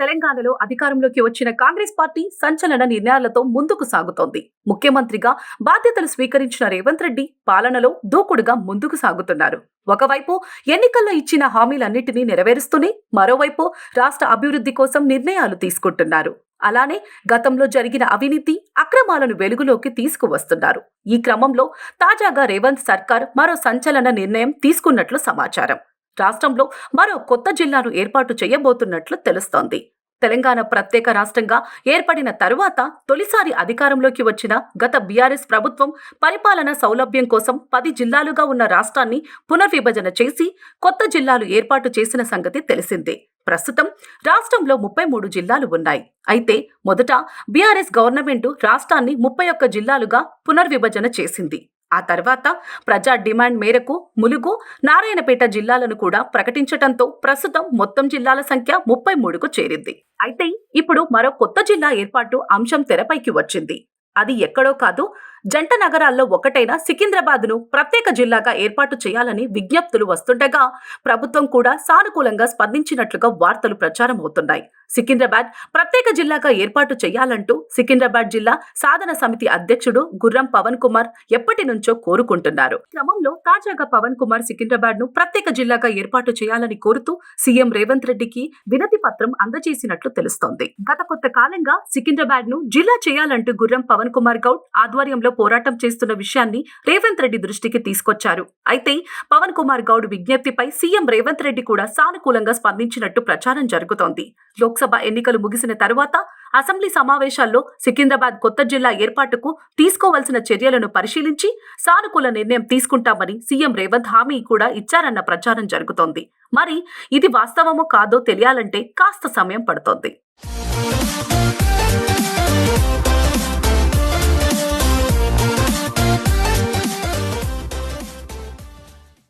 తెలంగాణలో అధికారంలోకి వచ్చిన కాంగ్రెస్ పార్టీ సంచలన నిర్ణయాలతో ముందుకు సాగుతోంది. ముఖ్యమంత్రిగా బాధ్యతలు స్వీకరించిన రేవంత్ రెడ్డి పాలనలో దూకుడుగా ముందుకు సాగుతున్నారు. ఒకవైపు ఎన్నికల్లో ఇచ్చిన హామీలన్నింటినీ నెరవేరుస్తూనే మరోవైపు రాష్ట్ర అభివృద్ధి కోసం నిర్ణయాలు తీసుకుంటున్నారు. అలానే గతంలో జరిగిన అవినీతి అక్రమాలను వెలుగులోకి తీసుకువస్తున్నారు. ఈ క్రమంలో తాజాగా రేవంత్ సర్కార్ మరో సంచలన నిర్ణయం తీసుకున్నట్లు సమాచారం. రాష్ట్రంలో మరో కొత్త జిల్లాను ఏర్పాటు చేయబోతున్నట్లు తెలుస్తోంది. తెలంగాణ ప్రత్యేక రాష్ట్రంగా ఏర్పడిన తరువాత తొలిసారి అధికారంలోకి వచ్చిన గత బీఆర్ఎస్ ప్రభుత్వం పరిపాలన సౌలభ్యం కోసం పది జిల్లాలుగా ఉన్న రాష్ట్రాన్ని పునర్విభజన చేసి కొత్త జిల్లాలు ఏర్పాటు చేసిన సంగతి తెలిసిందే. ప్రస్తుతం రాష్ట్రంలో ముప్పై మూడు జిల్లాలు ఉన్నాయి. అయితే మొదట బీఆర్ఎస్ గవర్నమెంట్ రాష్ట్రాన్ని ముప్పై ఒక్క జిల్లాలుగా పునర్విభజన చేసింది. ఆ తర్వాత ప్రజా డిమాండ్ మేరకు ములుగు నారాయణపేట జిల్లాలను కూడా ప్రకటించటంతో ప్రస్తుతం మొత్తం జిల్లాల సంఖ్య ముప్పై మూడుకు చేరింది. అయితే ఇప్పుడు మరో కొత్త జిల్లా ఏర్పాటు అంశం తెరపైకి వచ్చింది. అది ఎక్కడో కాదు జంట నగరాల్లో ఒకటైన సికింద్రాబాద్ను ప్రత్యేక జిల్లాగా ఏర్పాటు చేయాలని విజ్ఞప్తులు వస్తుండగా ప్రభుత్వం కూడా సానుకూలంగా స్పందించినట్లుగా వార్తలు ప్రచారం అవుతున్నాయి. సికింద్రాబాద్ ప్రత్యేక జిల్లాగా ఏర్పాటు చేయాలంటూ సికింద్రాబాద్ జిల్లా సాధన సమితి అధ్యక్షుడు గుర్రం పవన్ కుమార్ ఎప్పటి నుంచో కోరుకుంటున్నారు. క్రమంలో తాజాగా పవన్ కుమార్ సికింద్రాబాద్ను ప్రత్యేక జిల్లాగా ఏర్పాటు చేయాలని కోరుతూ సీఎం రేవంత్ రెడ్డికి వినతి పత్రం అందజేసినట్లు తెలుస్తోంది. గత కొంత కాలంగా సికింద్రాబాద్ను జిల్లా చేయాలంటూ గుర్రం పవన్ కుమార్ గౌడ్ ఆధ్వర్యంలో పోరాటం చేస్తున్న విషయాన్ని రేవంత్ రెడ్డి దృష్టికి తీసుకొచ్చారు. అయితే పవన్ కుమార్ గౌడ్ విజ్ఞప్తిపై సీఎం రేవంత్ రెడ్డి కూడా సానుకూలంగా స్పందించినట్టు ప్రచారం జరుగుతోంది. లోక్సభ ఎన్నికలు ముగిసిన తరువాత అసెంబ్లీ సమావేశాల్లో సికింద్రాబాద్ కొత్త జిల్లా ఏర్పాటుకు తీసుకోవాల్సిన చర్యలను పరిశీలించి సానుకూల నిర్ణయం తీసుకుంటామని సీఎం రేవంత్ హామీ కూడా ఇచ్చారన్న ప్రచారం జరుగుతోంది. మరి ఇది వాస్తవమో కాదో తెలియాలంటే కాస్త సమయం పడుతోంది.